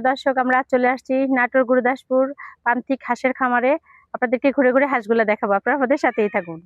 প্রিয় দর্শক, আমরা চলে আসছি নাটোর গুরুদাসপুর প্রান্তিক হাঁসের খামারে। আপনাদেরকে ঘুরে ঘুরে হাঁসগুলো দেখাবো। আপনারা আমাদের সাথেই থাকুন।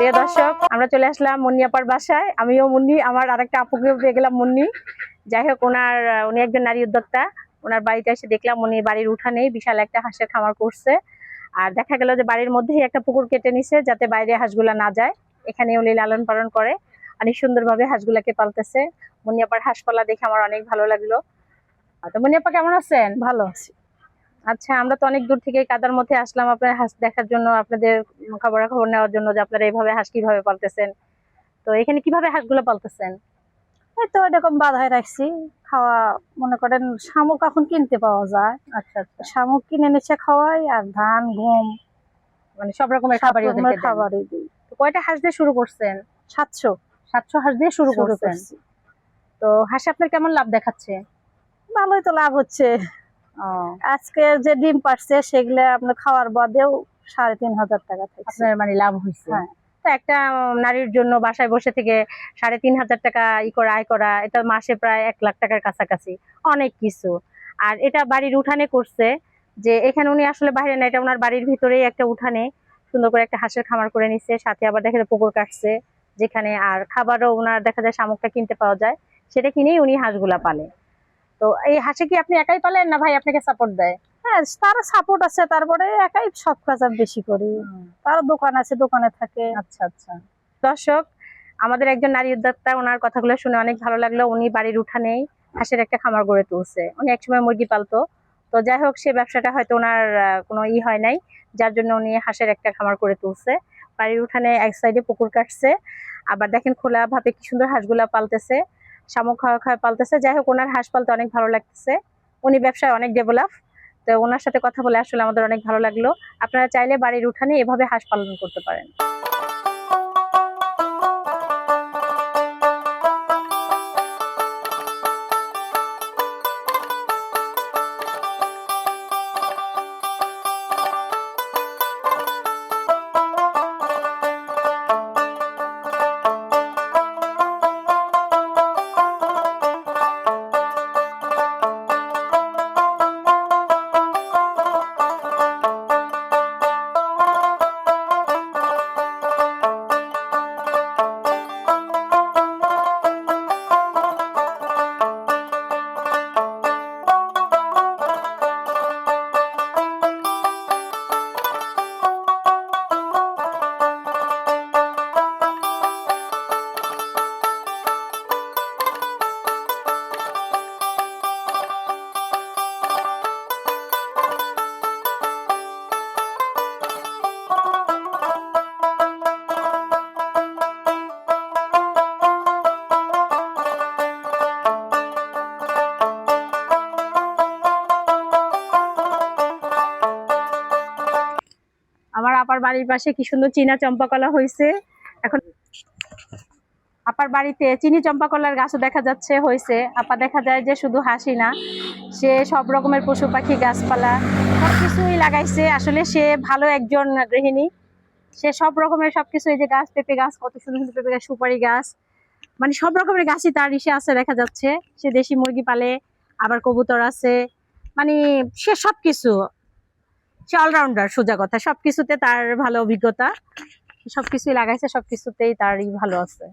প্রিয় দর্শক, আমরা চলে আসলাম মুন্নি আপার বাসায়। আমিও মুন্নি, আমার আরেকটা আপুকেও পেয়ে গেলাম মুন্নি। যাই হোক, ওনার, উনি একজন নারী উদ্যোক্তা। ওনার বাড়িতে এসে দেখলাম উনি বাড়ির উঠানেই বিশাল একটা হাঁসের খামার করছে। আর দেখা গেল যে বাড়ির মধ্যেই একটা পুকুর কেটে নিছে, যাতে বাইরে হাঁসগুলা না যায়। এখানে উনি লালন পালন করে অনেক সুন্দরভাবে হাঁসগুলাকে পালতেছে। মুন্নিয়াপার হাঁসপালা দেখে আমার অনেক ভালো লাগল। তো মুন্নিয়াপা কেমন আছেন? ভালো আছি। আচ্ছা আমরা তো অনেক দূর থেকে কাদার মধ্যে আসলাম আপনার হাঁস দেখার জন্য আপনাদের খবরাখবর নেওয়ার জন্য যে আপনারা এইভাবে হাঁস কীভাবে পালতেছেন। তো এখানে কীভাবে হাঁসগুলো পালতেছেন? এই তো এরকম বাধায় রাখছি। খাওয়া মনে করেন শামুক এখন কিনতে পাওয়া যায়। আচ্ছা আচ্ছা। শামুক কিনে নিচ্ছে খাওয়াই আর ধান গম মানে সব রকমের খাবারই খাবারই দিই। তো কয়টা হাঁস দিয়ে শুরু করছেন? সাতশো। সাতশো হাঁস দিয়ে শুরু করছেন। তো হাঁসে আপনার কেমন লাভ দেখাচ্ছে? ভালোই তো লাভ হচ্ছে। আজকে যে ডিম পারছে সেগুলো আপনার খাওয়ার বাদেও সাড়ে তিন হাজার টাকা আপনার মানে লাভ হয়েছে হ্যাঁ। একটা নারীর জন্য বাসায় বসে থেকে সাড়ে তিন হাজার টাকা ই করা আয় করা এটা মাসে প্রায় এক লাখ টাকার কাছাকাছি। অনেক কিছু। আর এটা বাড়ির উঠানে করছে যে এখানে উনি আসলে বাইরে না এটা ওনার বাড়ির ভিতরেই একটা উঠানে সুন্দর করে একটা হাঁসের খামার করে নিচ্ছে সাথে আবার দেখা যায় পুকুর কাটছে যেখানে আর খাবারও ওনার দেখা যায় শামুকটা কিনতে পাওয়া যায়। সেটা কিনেই উনি হাঁসগুলা পালে। তো এই হাঁসে কি আপনি একাই পালেন না ভাই আপনাকে সাপোর্ট দেয়? হ্যাঁ তারা সাপোর্ট আছে তারপরে একাই সব কাজ বেশি করি। তার দোকান আছে দোকানে থাকে। আচ্ছা আচ্ছা। দর্শক আমাদের একজন নারী উদ্যোক্তা ওনার কথাগুলো শুনে অনেক ভালো লাগল। উনি বাড়ির উঠানেই হাঁসের একটা খামার গড়ে তুলছে। উনি একসময় মুরগি পালতো। তো যাই হোক সে ব্যবসাটা হয়তো ওনার কোনো ই হয় নাই। যার জন্য উনি হাঁসের একটা খামার করে তুলছে। বাড়ির উঠানে এক সাইডে পুকুর কাটছে। আবার দেখেন খোলা ভাবে কি সুন্দর হাঁসগুলা পালতেছে। শামুক খাওয়া খাওয়া পালতেছে। যাই হোক, ওনার হাঁস পালতে অনেক ভালো লাগতেছে। উনি ব্যবসায় অনেক ডেভেলপ। তো ওনার সাথে কথা বলে আসলে আমাদের অনেক ভালো লাগল। আপনারা চাইলে বাড়ির উঠানে এভাবে হাঁস পালন করতে পারেন। আপার বাড়ির পাশে কি সুন্দর চীনা চম্পা কলা হয়েছে এখন আপার বাড়িতে চিনি চম্পা কলার গাছও দেখা যাচ্ছে হয়েছে আপা দেখা যায় যে শুধু হাসি না, সে সব রকমের পশু পাখি, গাছপালা সব কিছুই লাগাইছে। আসলে সে ভালো একজন গৃহিণী। সে সব রকমের সবকিছু এই যে গাছ পেঁপে গাছ, কত সুন্দর সুন্দর পেঁপে গাছ, সুপারি গাছ মানে সব রকমের গাছই তার ইসে আছে দেখা যাচ্ছে। সে দেশি মুরগি পালে, আবার কবুতর আছে মানে সে সব কিছু। সে অলরাউন্ডার সোজা কথা। সবকিছুতে তার ভালো অভিজ্ঞতা সবকিছুই লাগাইছে সবকিছুতেই তারই ভালো আছে।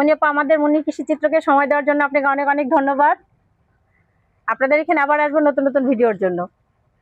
তমনি আপা, আমাদের মুনি কৃষি চিত্রকে সময় দেওয়ার জন্য আপনাকে অনেক অনেক ধন্যবাদ। আপনাদের এখানে আবার আসব নতুন নতুন ভিডিওর জন্য।